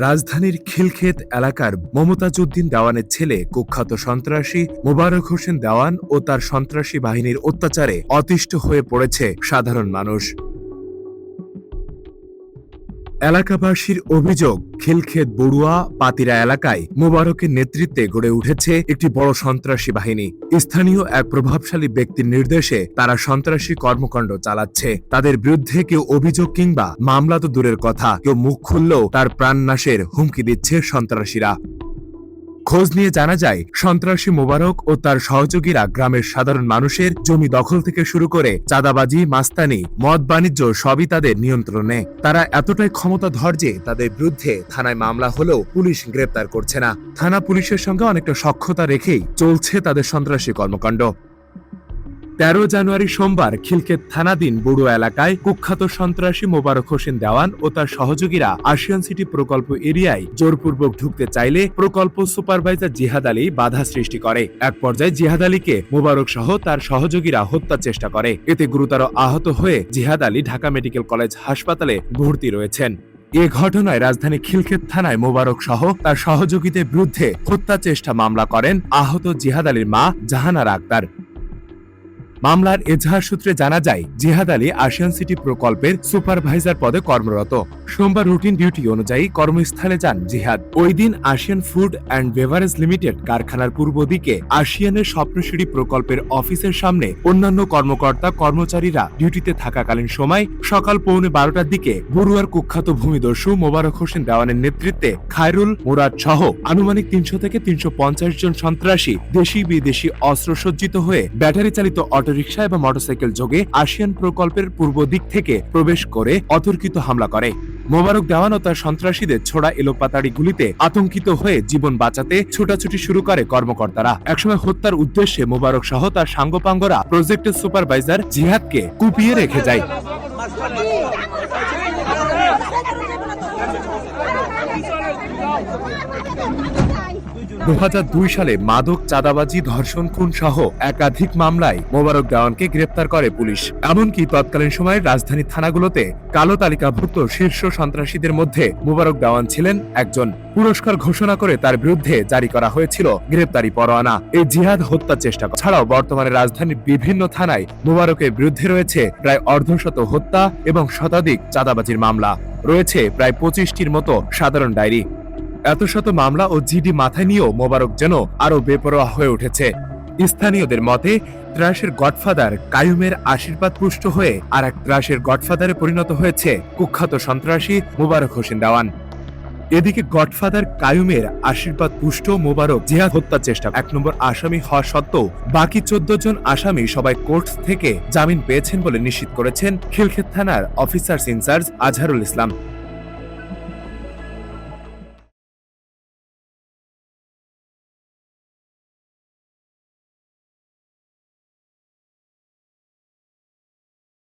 রাজধানীর খিলক্ষেত এলাকার মমতাজউদ্দিন দেওয়ানের ছেলে, কুখ্যাত সন্ত্রাসী মোবারক হোসেন দেওয়ান ও তার সন্ত্রাসী বাহিনীর অত্যাচারে অতিষ্ঠ হয়ে পড়েছে সাধারণ মানুষ। এলাকাবাসীর অভিযোগ, খিলক্ষেত বড়ুয়া পাতিরা এলাকায় মোবারকের নেতৃত্বে গড়ে উঠেছে একটি বড় সন্ত্রাসী বাহিনী। স্থানীয় এক প্রভাবশালী ব্যক্তির নির্দেশে তারা সন্ত্রাসী কর্মকাণ্ড চালাচ্ছে। তাদের বিরুদ্ধে কেউ অভিযোগ কিংবা মামলা তো দূরের কথা, কেউ মুখ খুললেও তার প্রাণনাশের হুমকি দিচ্ছে সন্ত্রাসীরা। খোঁজ নিয়ে জানা যায়, সন্ত্রাসী মোবারক ও তার সহযোগীরা গ্রামের সাধারণ মানুষের জমি দখল থেকে শুরু করে চাঁদাবাজি, মাস্তানি, মদ বাণিজ্য সবই তাদের নিয়ন্ত্রণে। তারা এতটাই ক্ষমতাধর যে তাদের বিরুদ্ধে থানায় মামলা হলেও পুলিশ গ্রেপ্তার করছে না। থানা পুলিশের সঙ্গে অনেকটা সক্ষতা রেখেই চলছে তাদের সন্ত্রাসী কর্মকাণ্ড। তেরো জানুয়ারি সোমবার খিলকেত থানাধীন বড়ুয়া এলাকায় কুখ্যাত সন্ত্রাসী মোবারক হোসেন দেওয়ান ও তার সহযোগীরা আশিয়ান সিটি প্রকল্প এরিয়ায় জোরপূর্বক ঢুকতে চাইলে প্রকল্প সুপারভাইজার জিহাদ আলী বাধা সৃষ্টি করে। এক পর্যায়ে জিহাদ আলীকে মোবারক সহ তার সহযোগীরা হত্যার চেষ্টা করে। এতে গুরুতর আহত হয়ে জিহাদ আলী ঢাকা মেডিকেল কলেজ হাসপাতালে ভর্তি রয়েছেন। এ ঘটনায় রাজধানী খিলক্ষেত থানায় মোবারক সহ তার সহযোগীদের বিরুদ্ধে হত্যা চেষ্টা মামলা করেন আহত জিহাদ আলীর মা জাহানারা আক্তার। মামলার এজাহার সূত্রে জানা যায় জিহাদ আলী আশিয়ান সিটি প্রকল্পের সুপারভাইজার পদে কর্মরত। সোমবার রুটিন ডিউটি অনুযায়ী কর্মস্থলে যান জিহাদ। ওই দিন Ashiyan food and beverage limited কারখানার পূর্ব দিকে আশিয়ানের স্বপ্নসিঁড়ি প্রকল্পের অফিসের সামনে অন্যান্য কর্মকর্তা, কর্মচারীরা ডিউটিতে থাকাকালীন সময় সকাল পৌনে বারোটার দিকে বড়ুয়ার কুখ্যাত ভূমিদস্যু মোবারক হোসেন দেওয়ানের নেতৃত্বে খায়রুল মুরাদ সহ আনুমানিক তিনশো থেকে তিনশো পঞ্চাশ জন সন্ত্রাসী দেশি বিদেশি অস্ত্রসজ্জিত হয়ে ব্যাটারি চালিত অটোরিকশা এবং মোটরসাইকেল যোগে আশিয়ান প্রকল্পের পূর্ব দিক থেকে প্রবেশ করে অতর্কিত হামলা করে। মোবারক দেওয়ানো তার সন্ত্রাসীদের ছোড়া এলোপাতাড়ি গুলিতে আতঙ্কিত হয়ে জীবন বাঁচাতে ছোটাছুটি শুরু করে কর্মকর্তারা। একসময় হত্যার উদ্দেশ্যে মোবারক সহ তার সাঙ্গপাঙ্গরা প্রজেক্টের সুপারভাইজার জিহাদকে কুপিয়ে রেখে যায়। দু হাজার দুই সালে মাদক, চাঁদাবাজি, ধর্ষণ খুন সহ একাধিক মামলায় মোবারক দেওয়ানকে গ্রেপ্তার করে পুলিশ। এমনকি তৎকালীন সময়ে রাজধানী থানাগুলোতে কালো তালিকাভুক্ত শীর্ষ সন্ত্রাসীদের মধ্যে মোবারক দেওয়ান ছিলেন একজন। পুরস্কার ঘোষণা করে তার বিরুদ্ধে জারি করা হয়েছিল গ্রেপ্তারি পরোয়ানা। এই জিহাদ হত্যা চেষ্টা ছাড়াও বর্তমানে রাজধানীর বিভিন্ন থানায় মোবারকের বিরুদ্ধে রয়েছে প্রায় অর্ধশত হত্যা এবং শতাধিক চাঁদাবাজির মামলা। রয়েছে প্রায় পঁচিশটির মতো সাধারণ ডায়েরি। এত শত মামলা ও জিডি মাথায় নিয়েও মোবারক যেন আরও বেপরোয়া হয়ে উঠেছে। স্থানীয়দের মতে, ত্রাসের গডফাদার কায়ুমের আশীর্বাদ পুষ্ট হয়ে আর এক ত্রাসের গডফাদারে পরিণত হয়েছে কুখ্যাত সন্ত্রাসী মোবারক হোসেন দেওয়ান। এদিকে গডফাদার কায়ুমের আশীর্বাদ পুষ্ট মোবারক জিহাদ হত্যার চেষ্টা এক নম্বর আসামি হওয়া সত্ত্বেও বাকি চোদ্দ জন আসামি সবাই কোর্ট থেকে জামিন পেয়েছেন বলে নিশ্চিত করেছেন খিলক্ষেত থানার অফিসার ইনচার্জ আজহারুল ইসলাম।